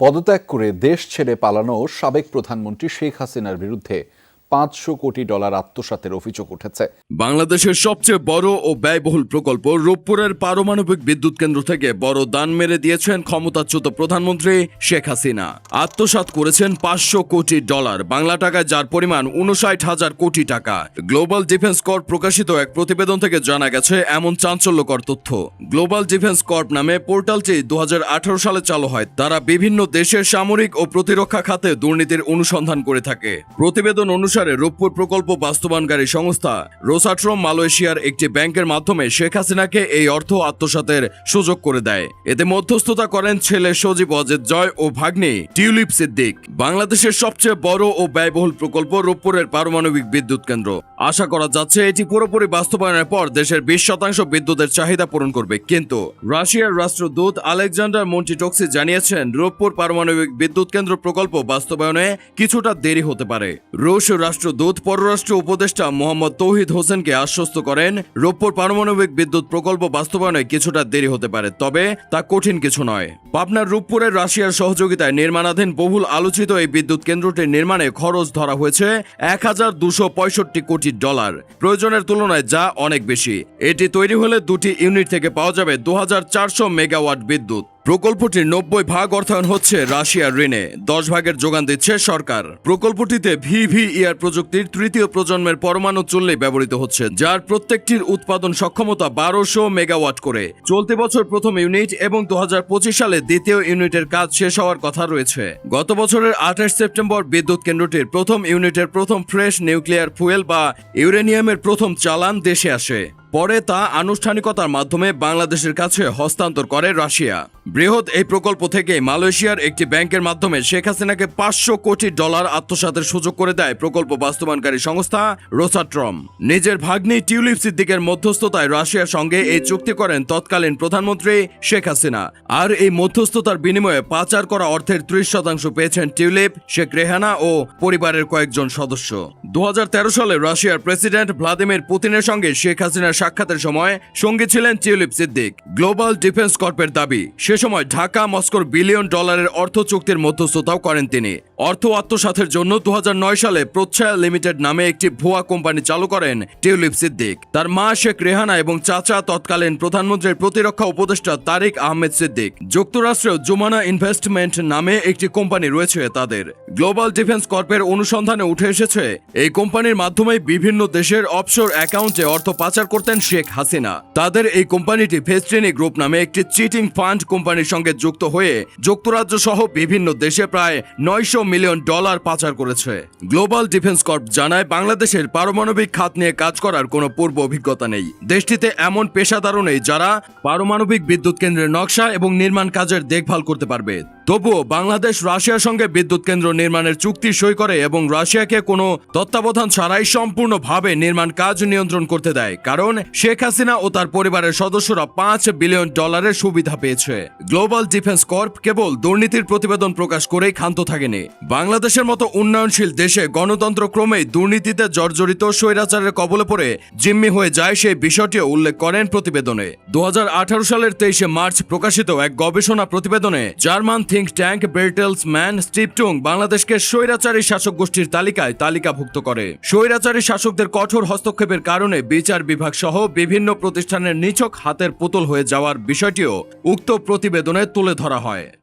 পদত্যাগ করে দেশ ছেড়ে পালানো সাবেক প্রধানমন্ত্রী শেখ হাসিনার বিরুদ্ধে পাঁচশো কোটি ডলার আত্মসাতের অভিযোগ উঠেছে। বাংলাদেশের সবচেয়ে বড় ও ব্যয়বহুল প্রকল্প রূপপুরের পারমাণবিক বিদ্যুৎ কেন্দ্র থেকে বড় দান মেরে দিয়েছেন ক্ষমতাচ্যুত প্রধানমন্ত্রী শেখ হাসিনা। আত্মসাৎ করেছেন পাঁচশো কোটি ডলার, বাংলা টাকায় যার পরিমাণ উনষাট হাজার কোটি টাকা। গ্লোবাল ডিফেন্স কর্প প্রকাশিত এক প্রতিবেদন থেকে জানা গেছে, এমন চাঞ্চল্যকর তথ্য। গ্লোবাল ডিফেন্স কর্প নামে পোর্টালটি দু হাজার আঠারো সালে চালু হয়। তারা বিভিন্ন দেশের সামরিক ও প্রতিরক্ষা খাতে দুর্নীতির অনুসন্ধান করে থাকে। প্রতিবেদন অনুসারে রূপপুর প্রকল্প বাস্তবায়নকারী সংস্থা রোসাট্রম মালয়েশিয়ার একটি ব্যাংকের মাধ্যমে শেখ হাসিনাকে এই অর্থ আত্মসাতের সুযোগ করে দেয়। এতে মধ্যস্থতা করেন ছেলে সজীব অজিত জয় ও ভাগ্নি টিউলিপ সিদ্দিক। বাংলাদেশের সবচেয়ে বড় ও ব্যয়বহুল প্রকল্প রূপপুরের পারমাণবিক বিদ্যুৎ কেন্দ্র। আশা করা যাচ্ছে এটি পুরোপুরি বাস্তবায়নের পর দেশের বিশ শতাংশ বিদ্যুতের চাহিদা পূরণ করবে। কিন্তু রাশিয়ার রাষ্ট্রদূত আলেকজান্ডার মন্টিটক্সি জানিয়েছেন, রূপপুর পারমাণবিক বিদ্যুৎ কেন্দ্র প্রকল্প বাস্তবায়নে কিছুটা দেরি হতে পারে। রুশ রাষ্ট্রদূত পররাষ্ট্র উপদেষ্টা মোহাম্মদ তৌহিদ হোসেনকে আশ্বস্ত করেন রূপপুর পারমাণবিক বিদ্যুৎ প্রকল্প বাস্তবায়নে কিছুটা দেরি হতে পারে, তবে তা কঠিন কিছু নয়। পাবনার রূপপুরের রাশিয়ার সহযোগিতায় নির্মাণাধীন বহুল আলোচিত এই বিদ্যুৎ কেন্দ্রটির নির্মাণে খরচ ধরা হয়েছে এক হাজার দুশো পঁয়ষট্টি কোটি ডলার। প্রয়োজনের তুলনায় যা অনেক বেশি। এটি তৈরি হলে দুটি ইউনিট থেকে পাওয়া যাবে দু হাজার চারশো মেগাওয়াট বিদ্যুৎ। প্রকল্পটির নব্বই ভাগ অর্থায়ন হচ্ছে রাশিয়ার ঋণে। দশ ভাগের যোগান দিচ্ছে সরকার। প্রকল্পটিতে ভিভিইআর প্রযুক্তির তৃতীয় প্রজন্মের পরমাণু চুল্লি ব্যবহৃত হচ্ছে, যার প্রত্যেকটির উৎপাদন সক্ষমতা বারোশো মেগাওয়াট করে। চলতি বছর প্রথম ইউনিট এবং দু হাজার পঁচিশ সালে দ্বিতীয় ইউনিটের কাজ শেষ হওয়ার কথা রয়েছে। গত বছরের আঠাশ সেপ্টেম্বর বিদ্যুৎ কেন্দ্রটির প্রথম ইউনিটের প্রথম ফ্রেশ নিউক্লিয়ার ফুয়েল বা ইউরেনিয়ামের প্রথম চালান দেশে আসে। পরে তা আনুষ্ঠানিকতার মাধ্যমে বাংলাদেশের কাছে হস্তান্তর করে রাশিয়া। বৃহৎ এই প্রকল্প থেকে মালয়েশিয়ার একটি ব্যাংকের মাধ্যমে শেখ হাসিনাকে পাঁচশো কোটি ডলার আত্মসাতের সুযোগ করে দেয় প্রকল্প বাস্তবায়নকারী সংস্থা রোসাট্রম নিজের ভাগ্নি টিউলিপ সিদ্দিকের মধ্যস্থতায় রাশিয়ার সঙ্গে এই চুক্তি করেন তৎকালীন প্রধানমন্ত্রী শেখ হাসিনা। আর এই মধ্যস্থতার বিনিময়ে পাচার করা অর্থের ত্রিশ শতাংশ পেয়েছেন টিউলিপ, শেখ রেহানা ও পরিবারের কয়েকজন সদস্য। দু হাজার তেরো সালে রাশিয়ার প্রেসিডেন্ট ভ্লাদিমির পুতিনের সঙ্গে শেখ হাসিনার সাক্ষাতের সময় সঙ্গে ছিলেন চিউলিপ সিদ্দিক। গ্লোবাল ডিফেন্স কর্পের দাবি, সে সময় ঢাকা মস্কোর বিলিয়ন ডলারের অর্থ চুক্তির মধ্যস্থতাও করেন তিনি। অর্থ আত্মসাতের জন্য দু হাজার নয় সালে প্রচ্ছায়া লিমিটেড নামে একটি ভুয়া কোম্পানি চালু করেন টিউলিপ সিদ্দিক। তার মা শেখ রেহানা এবং চাচা তৎকালীন প্রধানমন্ত্রীর প্রতিরক্ষা উপদেষ্টা তারিক আহমেদ সিদ্দিক। যুক্তরাষ্ট্রেও জুমানা ইনভেস্টমেন্ট নামে একটি কোম্পানি রয়েছে তাদের। গ্লোবাল ডিফেন্স কর্পের অনুসন্ধানে উঠে এসেছে, এই কোম্পানির মাধ্যমে বিভিন্ন দেশের অফশোর অ্যাকাউন্টে অর্থ পাচার করতেন শেখ হাসিনা। তাদের এই কোম্পানিটি ফেস্ট্রিনি গ্রুপ নামে একটি চিটিং ফান্ড কোম্পানির সঙ্গে যুক্ত হয়ে যুক্তরাজ্য সহ বিভিন্ন দেশে প্রায় নয়শো মিলিয়ন ডলার পাচার করেছে। গ্লোবাল ডিফেন্স কর্প জানায়, বাংলাদেশের পারমাণবিক খাত নিয়ে কাজ করার কোনো পূর্ব অভিজ্ঞতা নেই। দেশটিতে এমন পেশাদারও নেই যারা পারমাণবিক বিদ্যুৎ কেন্দ্রের নকশা এবং নির্মাণ কাজের দেখভাল করতে পারবে। তবুও বাংলাদেশ রাশিয়ার সঙ্গে বিদ্যুৎ কেন্দ্র নির্মাণের চুক্তি সই করে এবং রাশিয়াকে কোনো তত্ত্বাবধান ছাড়াই সম্পূর্ণভাবে নির্মাণ কাজ নিয়ন্ত্রণ করতে দেয়, কারণ শেখ হাসিনা ও তার পরিবারের সদস্যরা পাঁচ বিলিয়ন ডলারের সুবিধা পেয়েছে। গ্লোবাল ডিফেন্স কর্প কেবল দুর্নীতির প্রতিবেদন প্রকাশ করেই ক্ষান্ত থাকেনি। বাংলাদেশের মতো উন্নয়নশীল দেশে গণতন্ত্র ক্রমেই দুর্নীতিতে জর্জরিত স্বৈরাচারের কবলে পড়ে জিম্মি হয়ে যায় সেই বিষয়টিও উল্লেখ করেন প্রতিবেদনে। দু হাজার আঠারো সালের তেইশে মার্চ প্রকাশিত এক গবেষণা প্রতিবেদনে German think tank Bertelsmann Stiftung বাংলাদেশকে স্বৈরাচারী শাসক গোষ্ঠীর তালিকায় তালিকাভুক্ত করে। স্বৈরাচারী শাসকদের কঠোর হস্তক্ষেপের কারণে বিচার বিভাগ সহ বিভিন্ন প্রতিষ্ঠানের নিছক হাতের পুতুল হয়ে যাওয়ার বিষয়টিও উক্ত প্রতিবেদনে তুলে ধরা হয়।